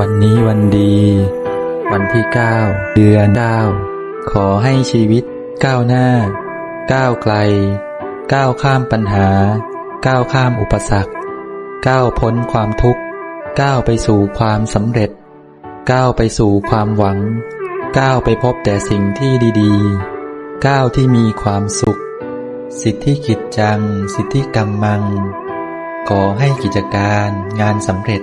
วันนี้วันดี วันที่ 9 เดือน 9 ขอให้ชีวิตก้าวหน้า ก้าวไกล ก้าวข้ามปัญหา ก้าวข้ามอุปสรรค ก้าวพ้นความทุกข์ ก้าวไปสู่ความสำเร็จ ก้าวไปสู่ความหวัง ก้าวไปพบแต่สิ่งที่ดีๆ ก้าวที่มีความสุข สิทธิกิจจัง สิทธิกรรมัง ขอให้กิจการงานสำเร็จ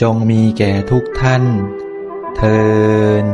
จงมีแก่ทุกท่าน เทิน